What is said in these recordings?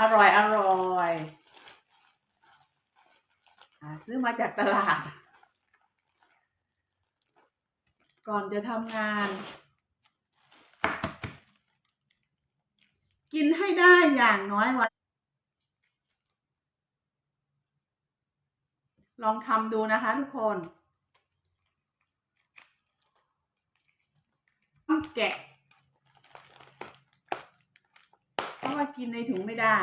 อร่อยอร่อยหาซื้อมาจากตลาด ก่อนจะทำงาน กินให้ได้อย่างน้อยวัน ลองทำดูนะคะทุกคนต้องแกะ เพราะว่า กินในถุงไม่ได้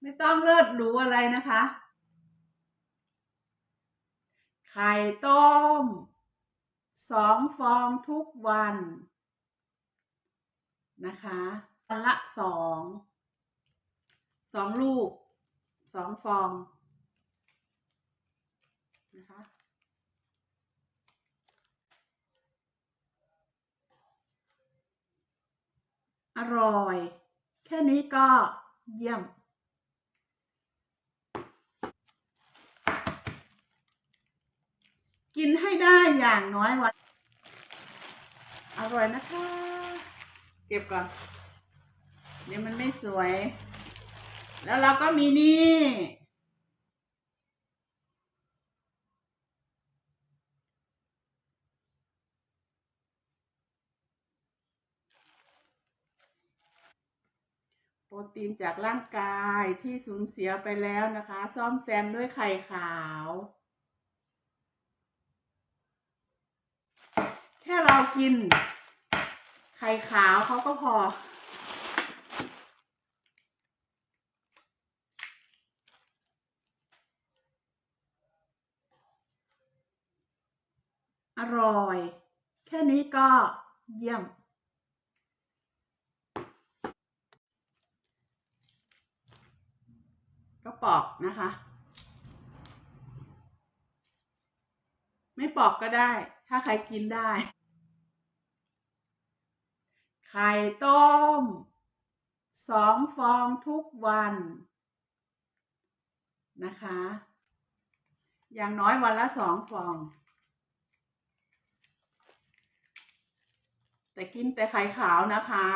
ไม่ต้องเลิศหรูอะไรนะคะ ไข่ต้มสองฟองทุกวันนะคะวันละสองสองลูกสองฟองนะคะ ร่อย แค่นี้ก็เยี่ยม กินให้ได้อย่างน้อยวัน อร่อยนะคะ เก็บก่อน เดี๋ยวมันไม่สวย แล้วเราก็มีนี่ โปรตีนจากร่างกายที่สูญเสียไปแล้วนะคะ ซ่อมแซมด้วยไข่ขาว แค่เรากิน ไข่ขาวเขาก็พอ อร่อย แค่นี้ก็เยี่ยม ปอกนะคะ ไม่ปอกก็ได้ ถ้าใครกินได้ ไข่ต้มสองฟองทุกวันนะคะ อย่างน้อยวันละสองฟอง แต่กินแต่ไข่ขาวนะคะ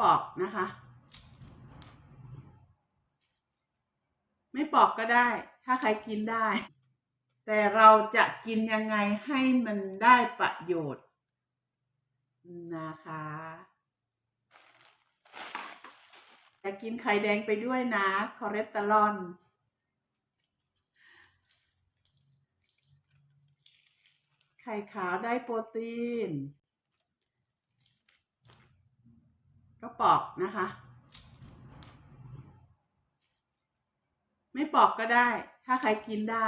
ปอกนะคะ ไม่ปอกก็ได้ ถ้าใครกินได้ แต่เราจะกินยังไงให้มันได้ประโยชน์ นะคะจะกินไข่แดงไปด้วยนะคอเลสเตอรอลไข่ขาวได้โปรตีน ก็ปอกนะคะ ไม่ปอกก็ได้ ถ้าใครกินได้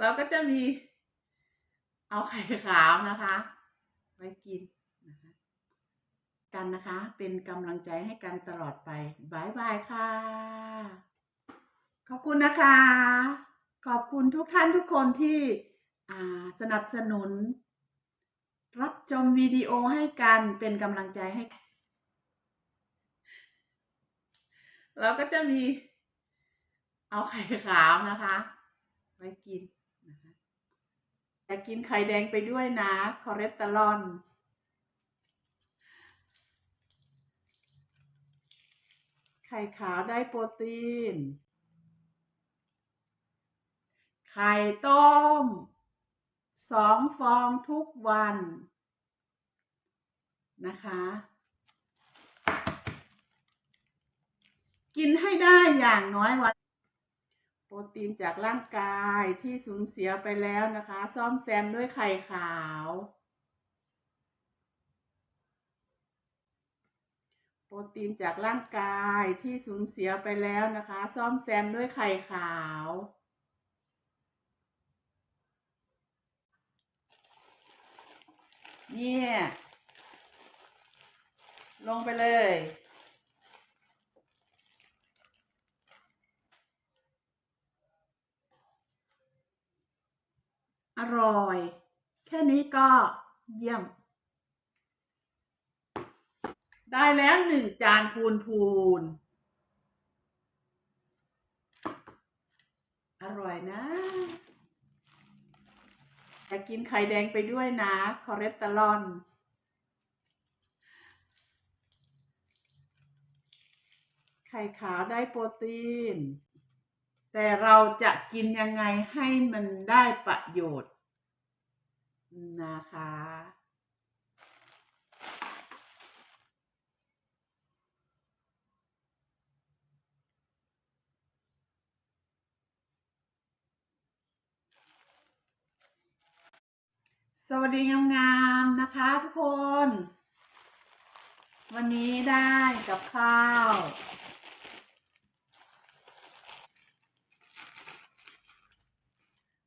เราก็จะมี เอาไข่ขาวนะคะ ไว้กินนะคะกันนะคะ เป็นกำลังใจให้กันตลอดไปบายบายค่ะ ขอบคุณนะคะ ขอบคุณทุกท่านทุกคนที่สนับสนุน รับชมวิดีโอให้กันเป็นกำลังใจให้เราก็จะมี เอาไข่ขาวนะคะ ไว้กินนะคะแต่กินไข่แดงไปด้วยนะคอเลสเตอรอลไข่ขาวได้โปรตีน ไข่ต้ม สองฟองทุกวันนะคะ กินให้ได้อย่างน้อยวัน โปรตีนจากร่างกายที่สูญเสียไปแล้วนะคะ ซ่อมแซมด้วยไข่ขาว โปรตีนจากร่างกายที่สูญเสียไปแล้วนะคะ ซ่อมแซมด้วยไข่ขาว เนี่ย ลงไปเลย อร่อย แค่นี้ก็เยี่ยม ได้แล้วหนึ่งจานพูนพูน อร่อยนะ จะกินไข่แดงไปด้วยนะคอเลสเตอรอลไข่ขาวได้โปรตีน แต่เราจะกินยังไงให้มันได้ประโยชน์นะคะ สวัสดีงามๆนะคะทุกคน วันนี้ได้กับข้าว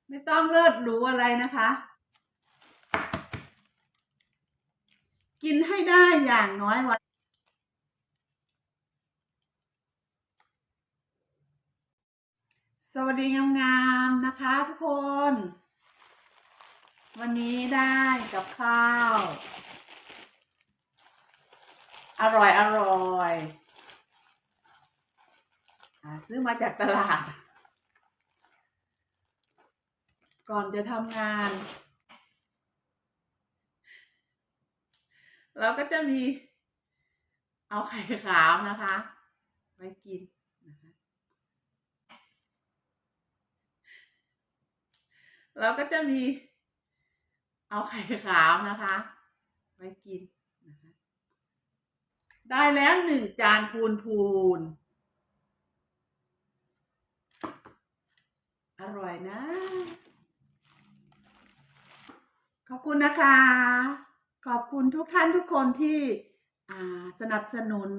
ไม่ต้องเลิศหรูอะไรนะคะ กินให้ได้อย่างน้อยวันสวัสดีงามๆนะคะทุกคน วันนี้ได้กับข้าว อร่อยอร่อยอซื้อมาจากตลาด ก่อนจะทำงาน เราก็จะมี เอาไข่ขาวนะคะ ไว้กินนะคะเราก็จะมี เอาไข่ขาวนะคะ ไว้กินนะคะได้แล้วหนึ่งจานพูนพูน อร่อยนะ ขอบคุณนะคะ ขอบคุณทุกท่านทุกคนที่สนับสนุน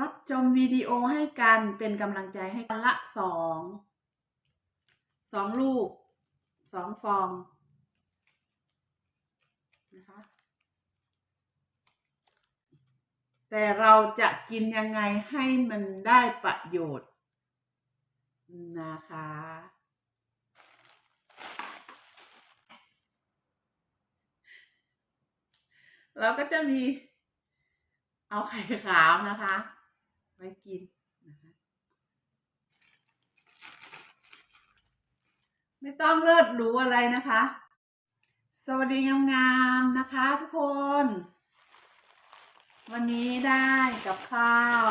รับชมวิดีโอให้กันเป็นกำลังใจให้กันละสองสองลูกสองฟอง นะคะ แต่เราจะกินยังไงให้มันได้ประโยชน์นะคะ เราก็จะมีเอาไข่ขาวนะคะไว้กินนะคะไม่ต้องเลิศหรูอะไรนะคะ สวัสดีงามๆนะคะทุกคน วันนี้ได้กับข้าว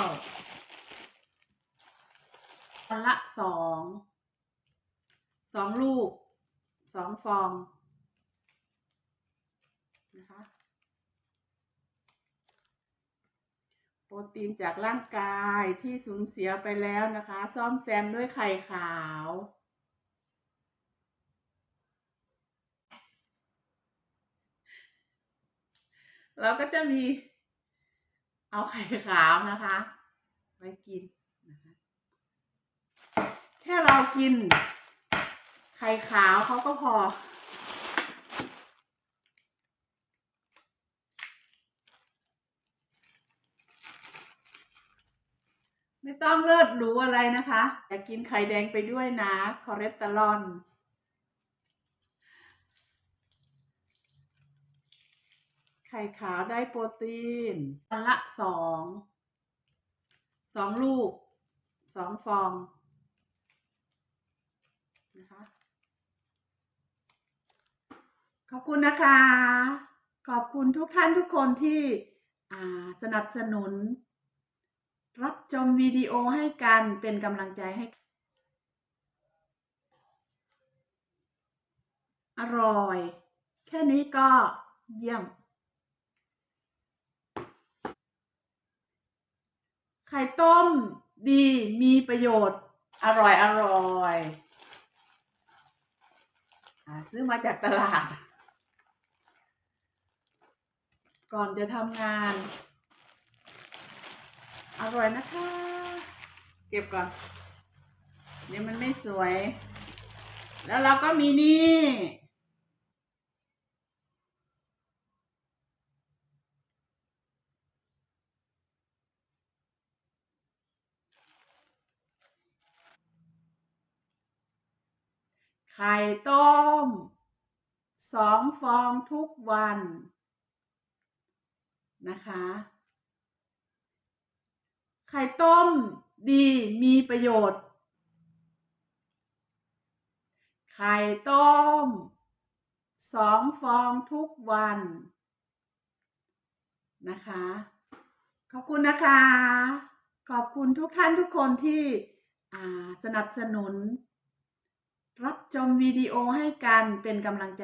วันละสองสองลูกสองฟองนะคะโปรตีนจากร่างกายที่สูญเสียไปแล้วนะคะ ซ่อมแซมด้วยไข่ขาว เราก็จะมี เอาไข่ขาวนะคะ ไว้กินนะคะแค่เรากิน ไข่ขาวเขาก็พอ ไม่ต้องเลิศหรูอะไรนะคะอยากกินไข่แดงไปด้วยนะ คอเลสเตอรอล ไข่ขาวได้โปรตีนวันละสองสองลูกสองฟองนะคะขอบคุณนะคะ ขอบคุณทุกท่านทุกคนที่สนับสนุน รับชมวิดีโอให้กันเป็นกำลังใจให้ อร่อย แค่นี้ก็เยี่ยม ไข่ต้มดีมีประโยชน์ อร่อยอร่อยอาซื้อมาจากตลาด ก่อนจะทำงาน อร่อยนะคะ เก็บก่อน เดี๋ยวมันไม่สวย แล้วเราก็มีนี่ ไข่ต้มสองฟองทุกวันนะคะ ไข่ต้มดีมีประโยชน์ ไข่ต้มสองฟองทุกวันนะคะ ขอบคุณนะคะ ขอบคุณทุกท่านทุกคนที่สนับสนุน รับชมวิดีโอให้กันเป็นกำลังใจ